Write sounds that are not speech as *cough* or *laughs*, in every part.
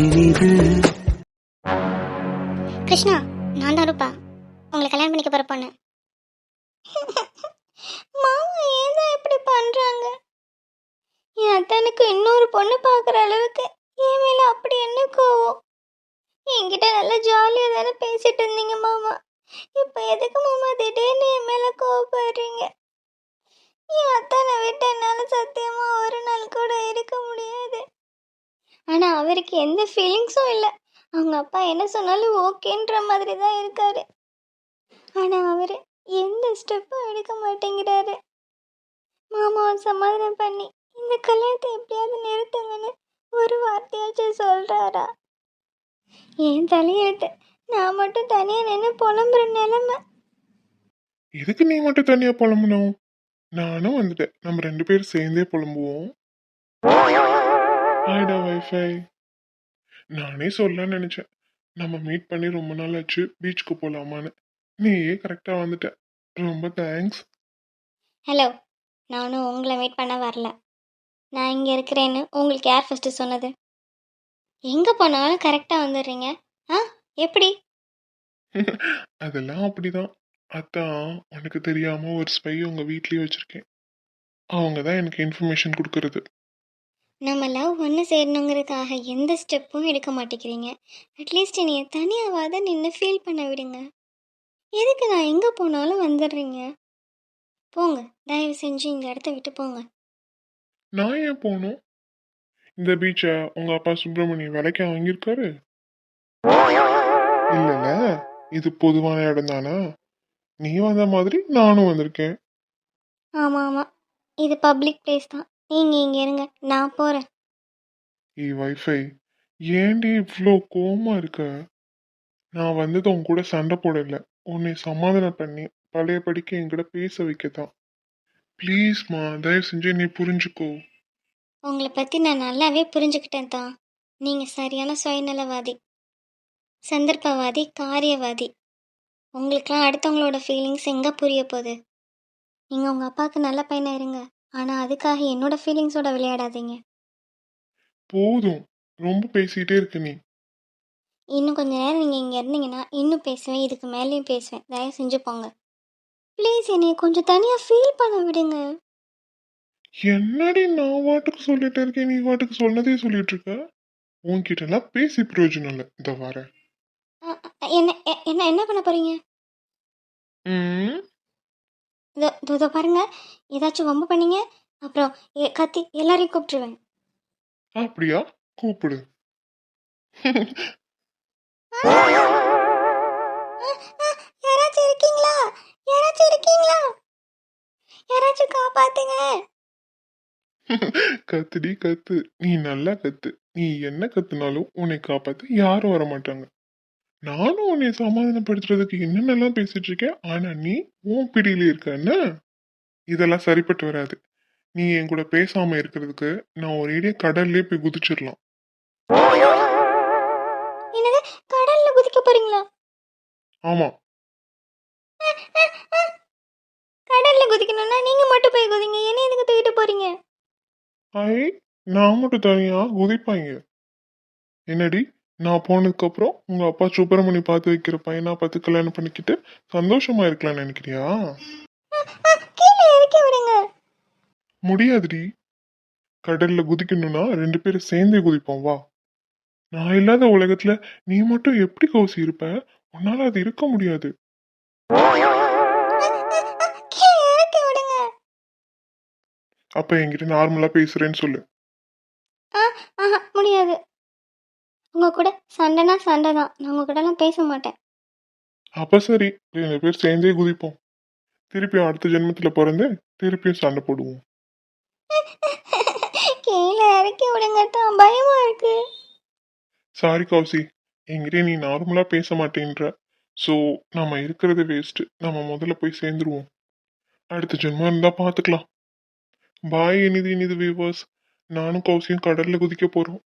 இனிது கிருஷ்ணா நான் தான் ரூபா. உங்களை கல்யாணம் பண்ணிக்க போற பொண்ணு. மாமா ஏன் இப்படி பண்றாங்க? என் அத்தனுக்கு இன்னொரு பொண்ணு பார்க்குற அளவுக்கு என் மேல அப்படி என்ன கோவம்? என்கிட்ட நல்லா ஜாலியாக தானே பேசிட்டு இருந்தீங்க மாமா. இப்போ எதுக்கு மாமா திடீர்னு என் மேல கோவப்படுறீங்க? என் அத்தனை விட்டு என்னால் சத்தியமா ஒரு நாள் கூட இருக்க ஆனால் அவருக்கு எந்த ஃபீலிங்ஸும் இல்லை. அவங்க அப்பா என்ன சொன்னாலும் ஓகேன்ற மாதிரி தான் இருக்காரு. ஆனால் அவர் எந்த ஸ்டெப்பும் எடுக்க மாட்டேங்கிறாரு. மாமாவை சமாதானம் பண்ணி இந்த கல்யாணத்தை எப்படியாவது நிறுத்துங்கன்னு ஒரு வார்த்தையாச்சும் சொல்கிறாரா என் தலையெழுத்து நான் மட்டும் தனியாக நின்று புலம்புற நிலைமை. எதுக்கு நீ மட்டும் தனியாக புலம்பணும் நானும் வந்துட்டேன். நம்ம ரெண்டு பேரும் சேர்ந்தே புலம்புவோம். ஹாய்டா வைஃபை நானே சொல்லலாம்னு நினைச்சேன். நம்ம மீட் பண்ணி ரொம்ப நாள் ஆச்சு பீச்சுக்கு போலாமான்னு. நீயே கரெக்டா வந்துட்ட. ரொம்ப தேங்க்ஸ் ஹலோ நானும் உங்களை மீட் பண்ண வரல. நான் இங்கே இருக்கிறேன்னு உங்களுக்கு யார் ஃபஸ்ட்டு சொன்னது? எங்கே போனாலும் கரெக்டாக வந்துடுறீங்க. ஆ எப்படி? *laughs* அதெல்லாம் அப்படிதான். அதான் உனக்கு தெரியாம ஒரு ஸ்பை உங்க வீட்லயே வச்சிருக்கேன். அவங்க தான் எனக்கு இன்ஃபர்மேஷன் கொடுக்கறது. நம்ம லவ் ஒன்று சேரணுங்கிறதுக்காக எந்த ஸ்டெப்பும் எடுக்க மாட்டேங்கிறீங்க. அட்லீஸ்ட் என்னைய தனியாவாத நின்று ஃபீல் பண்ண விடுங்க. எதுக்கு நான் எங்கே போனாலும் வந்துடுறீங்க? போங்க தயவு செஞ்சு இந்த இடத்த விட்டு போங்க. நான் ஏன் போகணும் இந்த பீச்சை உங்க அப்பா சுப்பிரமணிய விலைக்கு வாங்கியிருக்காரு? இல்லைல்ல இது பொதுவான இடம் தானே? நீ வந்த மாதிரி நானும் வந்திருக்கேன். ஆமாம் ஆமாம் இது பப்ளிக் பிளேஸ் தான். நீங்கள் இங்கே இருங்க நான் போகிறேன் ஏ வைஃபை ஏன்டி இவ்வளோ கோவமா இருக்க? நான் வந்தது உன் கூட சண்டை போடல. உன்னை சமாதானம் பண்ணி பழையபடிக்கு என்கிட்ட பேச வைக்கத்தான். ப்ளீஸ்மா தயவு செஞ்சு நீ புரிஞ்சுக்கோ. உங்களை பற்றி நான் நல்லாவே புரிஞ்சுக்கிட்டேன் தான். நீங்கள் சரியான சுயநலவாதி சந்தர்ப்பவாதி காரியவாதி. உங்களுக்கெல்லாம் அடுத்தவங்களோட ஃபீலிங்ஸ் எங்கே புரிய போகுது? நீங்கள் உங்கள் அப்பாவுக்கு நல்ல பையனாக இருங்க. ஆனால் அதுக்காக என்னோட ஃபீலிங்ஸோட விளையாடாதீங்க. போதும். ரொம்ப பேசிட்டே இருக்க நீ. இன்னும் கொஞ்ச நேரம் நீங்கள் இங்கே இருந்தீங்கன்னா இன்னும் பேசுவேன். இதுக்கு மேலேயும் பேசுவேன். தயவு செஞ்சு போங்க. ப்ளீஸ் என்னைய கொஞ்சம் தனியாக ஃபீல் பண்ண விடுங்க. என்னடி நான் வாட்டுக்கு சொல்லிட்டு இருக்கேன்? நீ வாட்டுக்கு சொன்னதே சொல்லிட்டு இருக்க உன்கிட்ட எல்லாம் பேசி பிரயோஜனம் இல்லை. இந்த அ, என்ன என்ன என்ன பண்ண போகிறீங்க ம்? இதோ இதோ- பாருங்க. ஏதாச்சும் வம்பு பண்ணீங்க அப்புறம் கத்தி எல்லாரையும் கூப்பிட்டுருவேன். அப்படியா? கூப்பிடு. யாராச்சும் இருக்கீங்களா? யாராச்சும் இருக்கீங்களா? யாராச்சும் காப்பாத்துங்க. கத்துடி கத்து. நீ நல்லா கத்து. நீ என்ன கத்துனாலும் உன்னை காப்பாத்த. யாரும் வர மாட்டாங்க நானும் உன்னை சமாதானப்படுத்துறதுக்கு என்னென்னலாம் பேசிட்டு இருக்கேன் ஆனா நீ உன் பிடியில இருக்க என்ன? இதெல்லாம் சரிப்பட்டு வராது. நீ என் கூட பேசாம இருக்கிறதுக்கு நான் ஒரேடியா கடல்லே போய் குதிச்சிடலாம். கடல்ல குதிக்க போறீங்களா? ஆமா. கடல்ல குதிக்கணும்னா நீங்க மட்டும் போய் குதிங்க. என்ன எதுக்கு தூக்கிட்டு போறீங்க? ஐ நான் மட்டும் தனியா குதிப்பாங்க என்னடி? நான் போனதுக்கு அப்புறம் உங்க அப்பா சுப்பிரமணி பார்த்து வைக்கிற பையனா பார்த்து கல்யாணம் பண்ணிக்கிட்டு சந்தோஷமா இருக்கலாம்னு நினைக்கிறியா? முடியாதுடி. கடல்ல குதிக்கணும்னா ரெண்டு பேரும் சேர்ந்தே குதிப்போம் வா. நான் இல்லாத உலகத்துல நீ மட்டும் எப்படி கௌசி இருப்ப? உன்னால அது இருக்க முடியாது. அப்ப என்கிட்ட நார்மலா பேசுறேன்னு சொல்லு. முடியாது. உங்க கூட சண்டைனா சண்டை தான் நான் உங்க கூடலாம் பேச மாட்டேன். அப்ப சரி. ரெண்டு பேர் சேர்ந்தே குதிப்போம். திருப்பியும் அடுத்த ஜென்மத்துல பிறந்து திருப்பியும் சண்டை போடுவோம். கீழே இறக்கி விடுங்க தான் பயமா இருக்கு. சாரி கௌசி. என்கிட்ட நீ நார்மலா பேச மாட்டேன்ற. ஸோ நம்ம இருக்கிறது வேஸ்ட் நம்ம முதல்ல போய் சேர்ந்துருவோம். அடுத்த ஜென்மம் இருந்தா பார்த்துக்கலாம் பாய் இனிது இனிது வியூவர்ஸ் நானும் கௌசியும் கடல்ல குதிக்க போறோம்.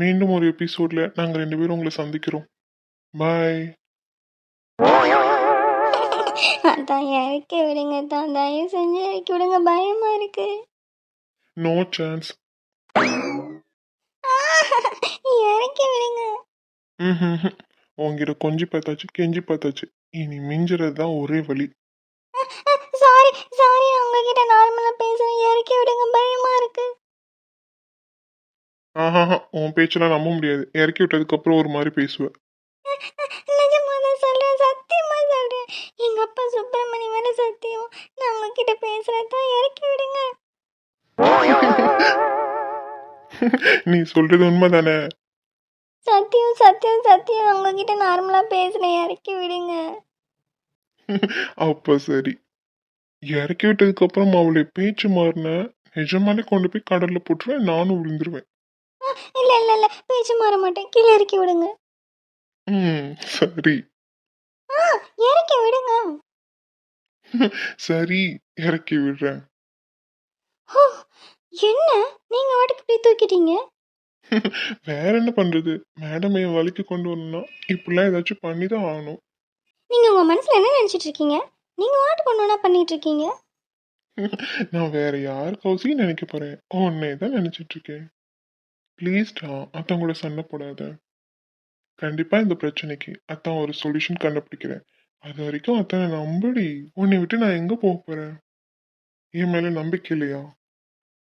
மீண்டும் ஒரு எபிசோட்ல நாங்க ரெண்டு பேரும் உங்களை சந்திக்கிறோம். பாய் அதான் இறக்கி விடுங்க தான் தயவு செஞ்சு இறக்கி விடுங்க பயமா இருக்கு. நோ சான்ஸ் இறக்கி விடுங்க. உங்ககிட்ட கொஞ்சி பார்த்தாச்சு கெஞ்சி பார்த்தாச்சு. இனி மிஞ்சுறது தான் ஒரே வழி. ஆஹாஹா உன் பேச்செல்லாம் நம்ப முடியாது. இறக்கி விட்டதுக்கு அப்புறம் ஒரு மாதிரி பேசுவேன் நிஜமா தான் சொல்றேன் சத்தியமா சொல்றேன். எங்க அப்பா சுப்பிரமணி மேல சத்தியம் நான் உங்ககிட்ட பேசுறதா? இறக்கி விடுங்க. நீ சொல்றது உண்மைதானே? சத்தியம் சத்தியம் சத்தியம். உங்ககிட்ட நார்மலா பேசுறேன் இறக்கி விடுங்க. அப்ப சரி. இறக்கி விட்டதுக்கு அப்புறம் அவளுடைய பேச்சு மாறின நிஜமாலே கொண்டு போய் கடல்ல போட்டுருவேன் நானும் விழுந்துருவேன். இல்ல இல்ல இல்ல. பேச்சு மாற மாட்டேன். கீழே இறக்கி விடுங்க. ம் சரி. ஆ இறக்கி விடுங்க. சரி இறக்கி விடுறேன். ஹோ, என்ன? நீங்க வாட்டுக்கு இப்படி தூக்கிட்டீங்க? வேற என்ன பண்றது? மேடம் என் வழிக்கு கொண்டு வரணும்னா இப்படிலாம் ஏதாச்சும் பண்ணி தான் ஆகணும். நீங்க உங்க மனசுல என்ன நினைச்சிட்டு இருக்கீங்க? நீங்க வாட்டு கொண்டு பண்ணிட்டு இருக்கீங்க? நான் வேற யார் கௌசி நினைக்க போறேன். உன்னை தான் நினைச்சிட்டு இருக்கேன். ப்ளீஸ்டா அத்தான் கூட சண்டை போடாத கண்டிப்பா இந்த பிரச்சனைக்கு அத்தான் ஒரு சொல்யூஷன் கண்டுபிடிக்கிறேன். அது வரைக்கும் அத்தனை நம்படி. உன்னை விட்டு நான் எங்க போக போறேன்? என் மேல நம்பிக்கை இல்லையா?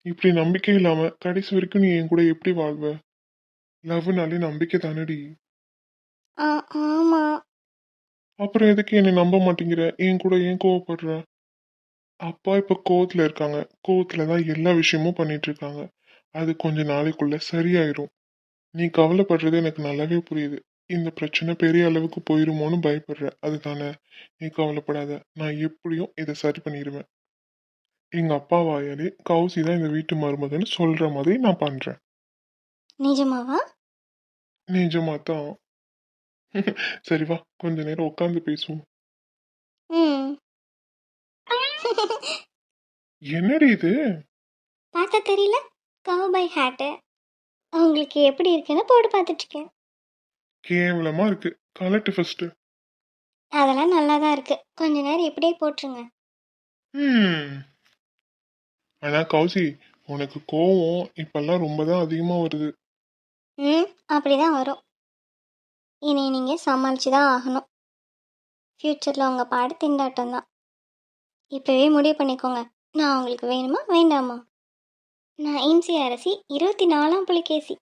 இப்படி நம்பிக்கை இல்லாம கடைசி வரைக்கும் நீ என் கூட எப்படி வாழ்வ? லவ்னாலே நம்பிக்கை தானடி. அப்புறம் எதுக்கு என்னை நம்ப மாட்டேங்கிற? என் கூட ஏன் கோவப்படுற? அப்பா இப்ப கோவத்துல இருக்காங்க. கோவத்துல தான் எல்லா விஷயமும் பண்ணிட்டு இருக்காங்க. அது கொஞ்ச நாளைக்குள்ள சரியாயிரும். நீ கவலைப்படுறது எனக்கு நல்லாவே புரியுது. இந்த பிரச்சனை பெரிய அளவுக்கு போயிருமோன்னு பயப்படுற. அதுதானே? நீ கவலைப்படாத. நான் எப்படியும் இதை சரி பண்ணிடுவேன். எங்க அப்பா வாயாலே கௌசி தான் இந்த வீட்டு மருமகன்னு சொல்ற மாதிரி நான் பண்றேன். நிஜமாவா? நிஜமா தான் *laughs* சரி வா கொஞ்ச நேரம் உட்காந்து பேசுவோம். என்னடி இது? பார்த்தா தெரியல? கவுபாய் ஹேட்டு உங்களுக்கு எப்படி இருக்குன்னு போட்டு பார்த்துட்டு இருக்கேன் கேவலமா இருக்கு. கலட்டு ஃபர்ஸ்ட் அதெல்லாம் நல்லா தான் இருக்கு. கொஞ்ச நேரம் இப்படியே போட்டுருங்க. ம். ஆனா கௌசி உனக்கு கோவம் இப்பெல்லாம் ரொம்ப தான் அதிகமா வருது. ம் அப்படிதான் வரும். இனி நீங்கள் சமாளித்து தான் ஆகணும் ஃப்யூச்சரில் உங்கள் பாடு திண்டாட்டம் தான் இப்போவே முடிவு பண்ணிக்கோங்க. நான் உங்களுக்கு வேணுமா வேண்டாமா? நான் இம்சி அரசி இருபத்தி நாலாம் புலிகேசி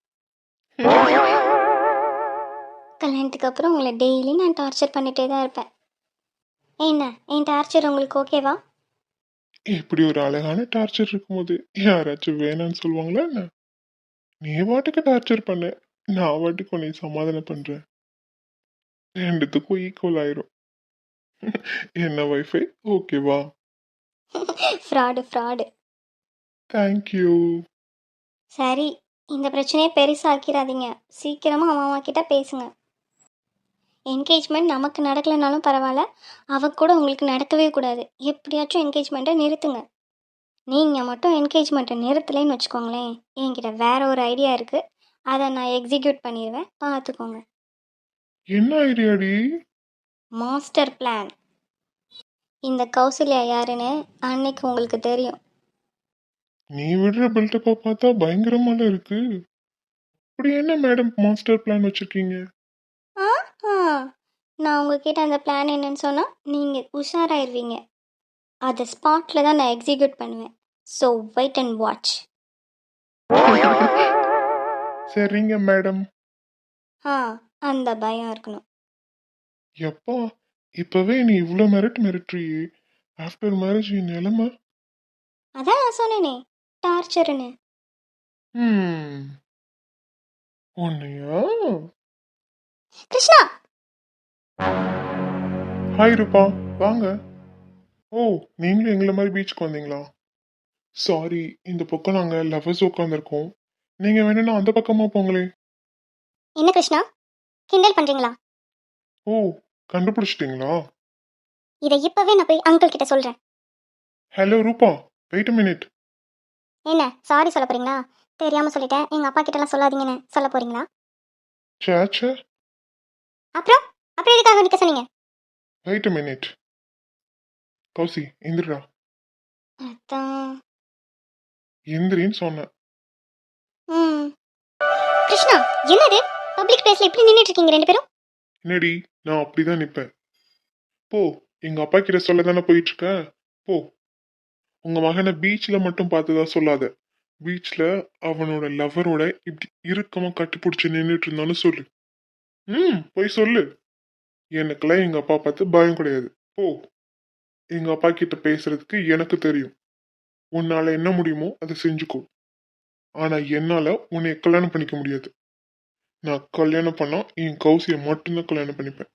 கல்யாணத்துக்கு அப்புறம் உங்களை டெய்லி நான் டார்ச்சர் பண்ணிகிட்டே தான் இருப்பேன். என்ன? என் டார்ச்சர் உங்களுக்கு ஓகேவா இப்படி ஒரு அழகான டார்ச்சர் இருக்கும்போது யாராச்சும் வேணாம்னு சொல்லுவாங்களா என்ன? நீ வாட்டுக்கு டார்ச்சர் பண்ண. நான் வாட்டுக்கு உன்னை சமாதானம் பண்றேன். ரெண்டுத்துக்கும் ஈக்குவல் ஆயிரும். என்ன வைஃபை ஓகேவா ஃப்ராடு ஃப்ராடு தேங்க்யூ சரி இந்த பிரச்சனையை பெருசாக்கிடாதீங்க சீக்கிரமாக அம்மா கிட்ட பேசுங்க. என்கேஜ்மெண்ட் நமக்கு நடக்கலைனாலும் பரவாயில்ல. அவ கூட உங்களுக்கு நடக்கவே கூடாது. எப்படியாச்சும் என்கேஜ்மெண்ட்டை நிறுத்துங்க. நீங்கள் மட்டும் என்கேஜ்மெண்ட்டை நிறுத்தலைன்னு வச்சுக்கோங்களேன். என்கிட்ட வேற ஒரு ஐடியா இருக்குது அதை நான் எக்ஸிக்யூட் பண்ணிடுவேன் பார்த்துக்கோங்க. என்ன ஐடியாடி மாஸ்டர் பிளான் இந்த கௌசல்யா யாருன்னு அன்னைக்கு உங்களுக்கு தெரியும். நீ விடுற பில்டப்பா பார்த்தா பயங்கரமால இருக்கு. அப்படி என்ன மேடம் மாஸ்டர் பிளான் வச்சிருக்கீங்க? ஆ ஆ நான் உங்ககிட்ட அந்த பிளான் என்னன்னு சொன்னால் நீங்கள் உஷாராயிருவீங்க. அதை ஸ்பாட்டில் தான் நான் எக்ஸிக்யூட் பண்ணுவேன். ஸோ வெயிட் அண்ட் வாட்ச் சரிங்க மேடம் ஆ அந்த பயம் இருக்கணும். எப்பா இப்பவே நீ இவ்வளோ மிரட்டு மிரட்டுறியே. ஆஃப்டர் மேரேஜ் நிலைமை? அதான் நான் சொன்னேனே டார்ச்சர்னு ம். உன்னையா? கிருஷ்ணா! ஹாய் ரூபா வாங்க. ஓ நீங்களும் எங்களை மாதிரி பீச்சுக்கு வந்தீங்களா? சாரி இந்த பக்கம் நாங்கள் லவ்வர்ஸ் உட்காந்துருக்கோம் நீங்கள் வேணும்னா அந்த பக்கமாக போங்களே. என்ன கிருஷ்ணா? கிண்டல் பண்ணுறீங்களா ஓ கண்டுபிடிச்சிட்டிங்களா? இதை இப்போவே நான் போய் அங்கிள் கிட்ட சொல்கிறேன் ஹலோ ரூபா வெயிட் மினிட் என்ன சாரி சொல்ல போறீங்களா? தெரியாமல் சொல்லிட்டேன். எங்கள் அப்பா கிட்டலாம் சொல்லாதீங்கன்னு சொல்ல போறீங்களா? சேச்சே அப்புறம்? அப்புறம் எதுக்காக நிற்க சொன்னீங்க? வெயிட் மினிட் கௌசி எந்திரா அதான் எந்திரின்னு சொன்னேன். ம். கிருஷ்ணா என்னது? பப்ளிக் பிளேஸ்ல இப்படி நின்னுட்டு இருக்கீங்க ரெண்டு பேரும்? என்னடி நான் அப்படிதான் நிப்பேன். போ எங்க அப்பா கிட்ட சொல்ல தானே போயிட்டு இருக்க? போ. உங்க மகனை பீச்ல மட்டும் பார்த்ததா சொல்லாத. பீச்ல அவனோட லவரோட இப்படி இறுக்கமா கட்டிப்பிடிச்சு நின்றுட்டு இருந்தாலும் சொல்லு. ம் போய் சொல்லு. எனக்கெல்லாம் எங்க அப்பா பார்த்து பயம் கிடையாது. போ. எங்க அப்பா கிட்ட பேசுறதுக்கு எனக்கு தெரியும். உன்னால என்ன முடியுமோ அதை செஞ்சுக்கோ. ஆனா என்னால உன்னை கல்யாணம் பண்ணிக்க முடியாது. நான் கல்யாணம் பண்ணா என் கௌசியை மட்டும்தான் கல்யாணம் பண்ணிப்பேன்.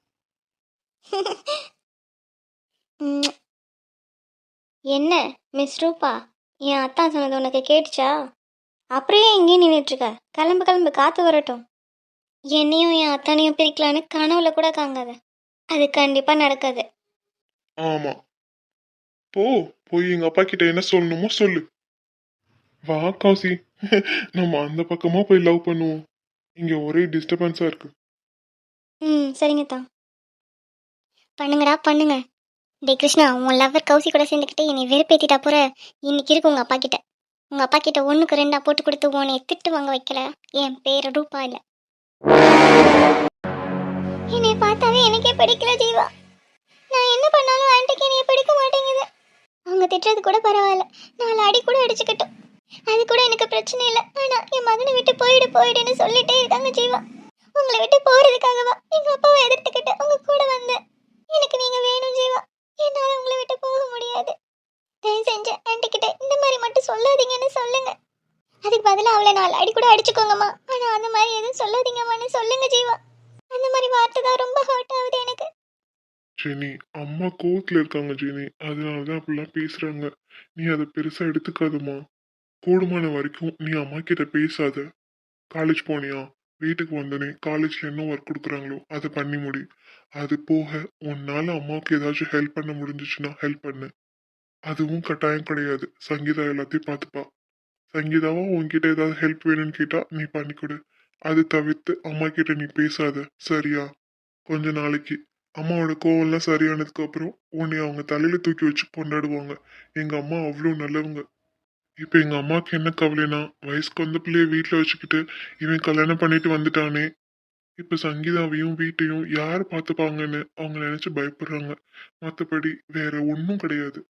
*laughs* என்ன மிஸ் ரூபா? என் அத்தா சொன்னது உனக்கு கேட்டுச்சா? அப்படியே இங்கேயே நின்றுட்டு இருக்க கிளம்பு கிளம்பு காத்து வரட்டும். என்னையும் என் அத்தானையும் பிரிக்கலான்னு கனவுல கூட காங்காத. அது கண்டிப்பா நடக்காது. ஆமா. போ போய் எங்க அப்பா கிட்ட என்ன சொல்லணுமோ சொல்லு. வா கௌசி. நம்ம அந்த பக்கமா போய் லவ் பண்ணுவோம். இங்க ஒரே டிஸ்டர்பன்ஸா இருக்கு. ம் சரிங்க தான் பண்ணுங்கடா பண்ணுங்க. டே கிருஷ்ணா உன் லவ்வர் கௌசி கூட சேர்ந்துக்கிட்டு என்னை வெறுப்பேத்திட்டா போற? இன்னைக்கு இருக்கு உங்க அப்பா கிட்ட. உங்க அப்பா கிட்ட ஒண்ணுக்கு ரெண்டா போட்டு கொடுத்து உன்னை திட்டு வாங்க வைக்கல. என் பேர் ரூபா இல்ல. என்னை பார்த்தாவே எனக்கே பிடிக்கல ஜீவா. நான் என்ன பண்ணாலும் ஆண்டிக்கு என்னைய பிடிக்க மாட்டேங்குது. அவங்க திட்டுறது கூட பரவாயில்ல. நாலு அடி கூட அடிச்சுக்கிட்டோம். அது கூட எனக்கு பிரச்சனை இல்லை. ஆனா என் மகனை விட்டு போயிடு போயிடுன்னு சொல்லிட்டே இருக்காங்க ஜீவா. உங்களை விட்டு போறதுக்காகவா? எங்க அப்பாவை எதிர்த்துக்கிட்டு உங்க கூட வந்தேன். எனக்கு நீங்க வேணும் ஜீவா. என்னால் உங்களை விட்டு போக முடியாது. தயவு செஞ்சு ஆன்ட்டி கிட்ட இந்த மாதிரி மட்டும் சொல்லாதீங்கன்னு சொல்லுங்க. அதுக்கு பதிலாக அவளை நாலு அடி கூட அடிச்சுக்கோங்கம்மா. ஆனால் அந்த மாதிரி எதுவும் சொல்லாதீங்கம்மான்னு சொல்லுங்க ஜீவா. அந்த மாதிரி வார்த்தை தான் ரொம்ப ஹர்ட் ஆகுது எனக்கு. ஜெனி அம்மா கோவத்துல இருக்காங்க ஜெனி. அதனாலதான் அப்படிலாம் பேசுறாங்க. நீ அதை பெருசா எடுத்துக்காதம்மா. கூடுமான வரைக்கும் நீ அம்மா கிட்ட பேசாத. காலேஜ் போனியா? வீட்டுக்கு வந்தோடனே காலேஜ்ல என்ன ஒர்க் கொடுக்குறாங்களோ அதை பண்ணி முடி. அது போக உன்னால அம்மாவுக்கு ஏதாச்சும் ஹெல்ப் பண்ண முடிஞ்சிச்சுன்னா ஹெல்ப் பண்ணு. அதுவும் கட்டாயம் கிடையாது. சங்கீதா எல்லாத்தையும் பார்த்துப்பா. சங்கீதாவா உன்கிட்ட ஏதாவது ஹெல்ப் வேணும்னு கேட்டா நீ பண்ணி கொடு அது தவிர்த்து அம்மா கிட்ட நீ பேசாத. சரியா? கொஞ்ச நாளைக்கு. அம்மாவோட கோவம்லாம் சரியானதுக்கு அப்புறம் உன்னை அவங்க தலையில தூக்கி வச்சு கொண்டாடுவாங்க. எங்க அம்மா அவ்வளோ நல்லவங்க. இப்ப எங்க அம்மாவுக்கு என்ன கவலைனா வயசுக்கு வந்த பிள்ளைய வீட்டுல வச்சுக்கிட்டு இவன் கல்யாணம் பண்ணிட்டு வந்துட்டானே. இப்ப சங்கீதாவையும் வீட்டையும் யார் பார்த்துப்பாங்கன்னு அவங்க நினைச்சு பயப்படுறாங்க. மத்தபடி வேற ஒன்றும் கிடையாது.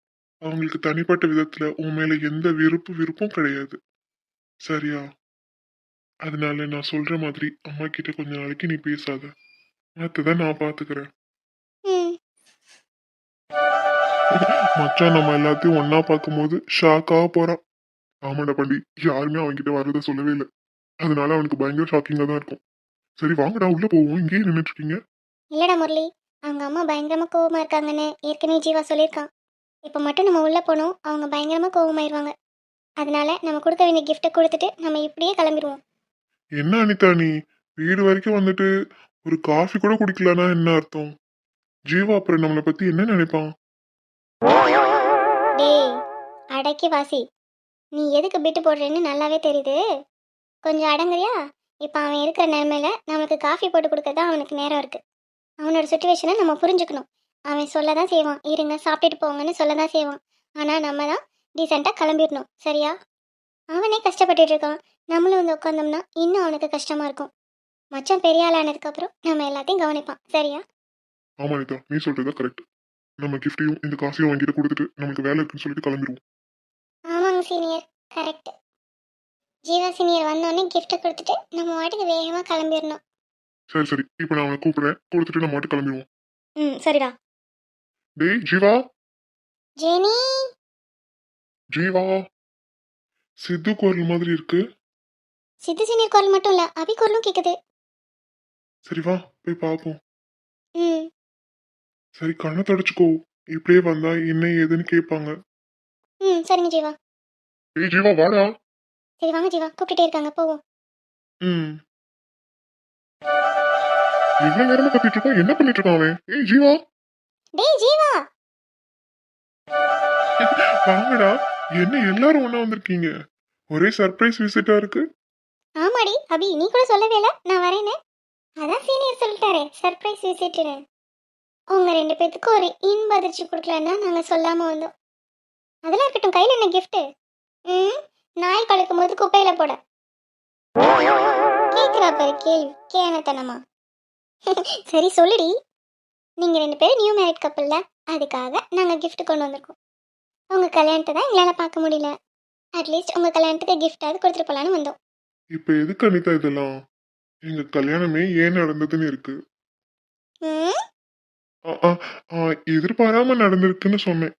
அவங்களுக்கு தனிப்பட்ட விதத்துல உன் மேல எந்த விருப்பு விருப்பம் கிடையாது. சரியா? அதனால நான் சொல்ற மாதிரி அம்மா கிட்ட கொஞ்ச நாளைக்கு நீ பேசாத. மத்தத நான் பாத்துக்கிறேன். ம். மச்சான் நம்ம எல்லாத்தையும் ஒன்னா பார்க்கும்போது ஷாக்காக போறான். ஆமாடா பண்டி. யாருமே அவன்கிட்ட வர்றத சொல்லவே இல்லை. அதனால அவனுக்கு பயங்கர ஷாக்கிங்கா தான் இருக்கும். சரி வாங்கடா உள்ள போவோம். இங்கேயே நின்றுட்டு இருக்கீங்க இல்லடா முரளி. அவங்க அம்மா பயங்கரமா கோவமா இருக்காங்கன்னு ஏற்கனவே ஜீவா சொல்லியிருக்கான். இப்போ மட்டும் நம்ம உள்ள போனோம். அவங்க பயங்கரமா கோவமாயிருவாங்க. அதனால நம்ம கொடுக்க வேண்டிய கிஃப்ட்டை கொடுத்துட்டு நம்ம இப்படியே கிளம்பிடுவோம் என்ன அனிதா நீ? வீடு வரைக்கும் வந்துட்டு ஒரு காஃபி கூட குடிக்கலனா என்ன அர்த்தம்? ஜீவா அப்புறம் நம்மளை பத்தி என்ன நினைப்பான்? டேய் அடக்கி வாசி. நீ எதுக்கு பிட்டு போடுறேன்னு நல்லாவே தெரியுது. கொஞ்சம் அடங்குறியா? இப்போ அவன் இருக்கிற நிலமையில நம்மளுக்கு காஃபி போட்டு கொடுக்க தான் அவனுக்கு நேரம் இருக்குது அவனோட சுச்சுவேஷனை நம்ம புரிஞ்சுக்கணும். அவன் சொல்ல தான் செய்வான். இருங்க சாப்பிட்டுட்டு போங்கன்னு சொல்ல தான் செய்வான். ஆனால் நம்ம தான் டீசெண்டாக கிளம்பிடணும். சரியா? அவனே கஷ்டப்பட்டுட்டு இருக்கான். நம்மளும் வந்து உட்காந்தோம்னா இன்னும் அவனுக்கு கஷ்டமாக இருக்கும். மச்சான் பெரிய ஆளானதுக்கப்புறம் நம்ம எல்லாத்தையும் கவனிப்பான். சரியா? ஆமா அனிதா நீ சொல்றதா கரெக்ட் நம்ம கிஃப்டையும் இந்த காசையும் வாங்கிட்டு கொடுத்துட்டு நமக்கு வேலை இருக்குன்னு சொல்லிட்டு கிளம்பிடுவோம். சீனியர் கரெக்ட் ஜீவா சீனியர் வந்தோடனே கிஃப்ட்டை கொடுத்துட்டு நம்ம வாட்டுக்கு வேகமாக கிளம்பிடணும் சரி சரி. இப்போ நான் அவனை கூப்பிடுறேன். கொடுத்துட்டு நம்ம மட்டும் கிளம்பிடுவோம் ம் சரிடா. டேய் ஜீவா. ஜெனி. ஜீவா. சித்து குரல் மாதிரி இருக்கு. சித்து சீனியர் குரல் மட்டும் இல்லை அபி குரலும் கேட்குது சரி வா போய் பார்ப்போம் ம். சரி கண்ணை தொடச்சுக்கோ. இப்படியே வந்தா என்ன ஏதுன்னு கேட்பாங்க ம் சரிங்க ஜீவா. ஏய் ஜீவா வாடா. சரி வாங்க ஜீவா. கூப்பிட்டுட்டே இருக்காங்க. போவோம். ம். எவ்வளவு நேரமா கத்திட்டு இருக்கான் என்ன பண்ணிட்டு இருக்கான் அவன்? ஏய் ஜீவா. டேய் ஜீவா. வாங்கடா. என்ன எல்லாரும் ஒண்ணா வந்திருக்கீங்க? ஒரே சர்ப்ரைஸ் விசிட்டா இருக்கு. ஆமாடி அபி நீ கூட சொல்லவே இல்லை. நான் வரேன்னு. அதான் சீனியர் சொல்லிட்டாரே. சர்ப்ரைஸ் விசிட்டுன்னு உங்க ரெண்டு பேத்துக்கும் ஒரு இன்ப அதிர்ச்சி கொடுக்கலன்னா நாங்கள் சொல்லாமல் வந்தோம். அதெல்லாம் இருக்கட்டும். கையில் என்ன gift? ம் நாய் கழுக்கும் போது குப்பையில் போட. கேக்குறா பாரு கேள்வி கேனத்தனமா. *laughs* சரி சொல்லுடி. நீங்க ரெண்டு பேரும் நியூ மேரிட் கப்பல்ல அதுக்காக நாங்க gift கொண்டு வந்திருக்கோம். உங்க கல்யாணத்தை தான் எங்களால பார்க்க முடியல. அட்லீஸ்ட் உங்க கல்யாணத்துக்கு கிஃப்டாவது கொடுத்துட்டு போலான்னு வந்தோம். இப்ப எதுக்கு அனிதா இதெல்லாம்? எங்க கல்யாணமே ஏன் நடந்ததுன்னு இருக்கு. ம்? ஆ, ஆ, ஆ, எதிர்பாராம நடந்திருக்குன்னு சொன்னேன்.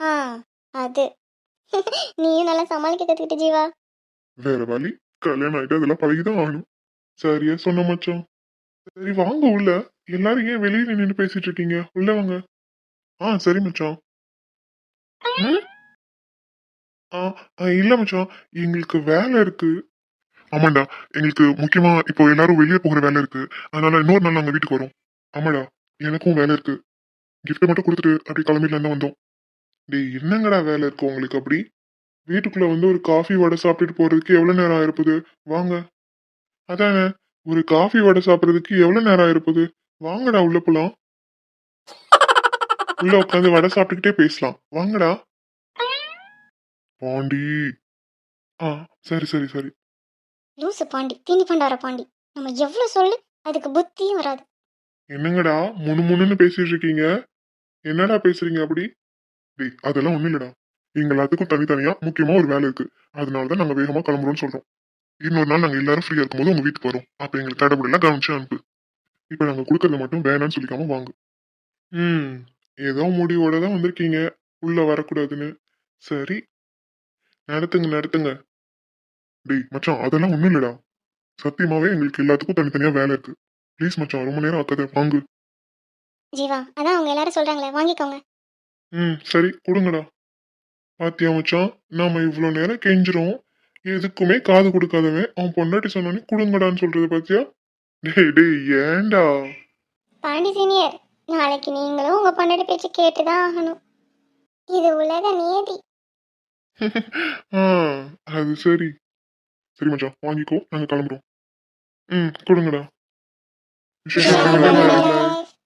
ஆ அது. நீயும் நல்லா சமாளிக்க கத்துக்கிட்ட ஜீவா. வேற வழி? கல்யாணம் ஆயிட்டு அதெல்லாம் பழகிதான் ஆகணும். சரியா சொன்ன மச்சான். சரி வாங்க உள்ள. எல்லாரும் ஏன் வெளியே நின்று பேசிட்டு இருக்கீங்க? உள்ள வாங்க. ஆ சரி மச்சான். ம்? ஆ, ஆ, இல்ல மச்சான். எங்களுக்கு வேலை இருக்கு. ஆமாண்டா. எங்களுக்கு முக்கியமா இப்போ எல்லாரும் வெளியே போகிற வேலை இருக்கு. அதனால இன்னொரு நாள் நாங்க வீட்டுக்கு வரோம். ஆமாடா. எனக்கும் வேலை இருக்கு. கிஃப்ட் மட்டும் கொடுத்துட்டு அப்படி கிளம்பிடலாம் தான் வந்தோம். டேய் என்னங்கடா வேலை இருக்கு உங்களுக்கு அப்படி? வீட்டுக்குள்ள வந்து ஒரு காஃபி வடை சாப்பிட்டுட்டு போறதுக்கு எவ்வளவு நேரம் ஆயிருப்புது? வாங்க. அதானே ஒரு காஃபி வடை சாப்பிடுறதுக்கு எவ்வளவு நேரம் ஆயிருப்புது? வாங்கடா உள்ள போலாம். உள்ள உட்காந்து வடை சாப்பிட்டுக்கிட்டே பேசலாம். வாங்கடா. பாண்டி. ஆ சரி சரி சரி. லூசு பாண்டி தீனி பண்டார பாண்டி. நம்ம எவ்வளவு சொல்லு அதுக்கு புத்தியும் வராது. என்னங்கடா முணு முணுன்னு பேசிட்டு இருக்கீங்க? என்னடா பேசுறீங்க அப்படி? டேய் அதெல்லாம் ஒண்ணும் இல்லடா. எங்க எல்லாத்துக்கும் தனித்தனியா முக்கியமா ஒரு வேலை இருக்கு. அதனாலதான் நாங்க வேகமா கிளம்புறோம்னு சொல்றோம். இன்னொரு நாள் நாங்க எல்லாரும் ஃப்ரீயா இருக்கும்போது உங்க வீட்டுக்கு வரோம். அப்ப எங்களுக்கு தடபுடலாம் கவனிச்சு அனுப்பு. இப்ப நாங்க கொடுக்கறத மட்டும் வேணாம்னு சொல்லிக்காம வாங்க. ம் ஏதோ முடிவோட தான் வந்திருக்கீங்க. உள்ள வரக்கூடாதுன்னு. சரி. நடத்துங்க நடத்துங்க. டேய் மச்சான் அதெல்லாம் ஒண்ணும் இல்லடா. சத்தியமாவே எங்களுக்கு எல்லாத்துக்கும் தனித்தனியா வேலை இருக்கு. ப்ளீஸ் மச்சான் ரொம்ப நேரம் ஆக்காத வாங்கு. ஜீவா அதான் அவங்க எல்லாரும் சொல்றாங்களே வாங்கிக்கோங்க. ம் சரி கொடுங்கடா. பாத்தியா மச்சான் நாம இவ்வளோ நேரம் கெஞ்சிரும் எதுக்குமே காது கொடுக்காதவன் அவன் பொண்டாட்டி சொன்னோன்னே கொடுங்கடான்னு சொல்றது பாத்தியா? டேய் டேய் ஏன்டா? பாண்டி சீனியர் நாளைக்கு நீங்களும் உங்க பொண்டாட்டி பேச்சு கேட்டுதான் ஆகணும். இது உலக நியதி *laughs* ஆ அது சரி. சரி மச்சான் வாங்கிக்கோ நாங்க கிளம்புறோம். ம் கொடுங்கடா. *laughs*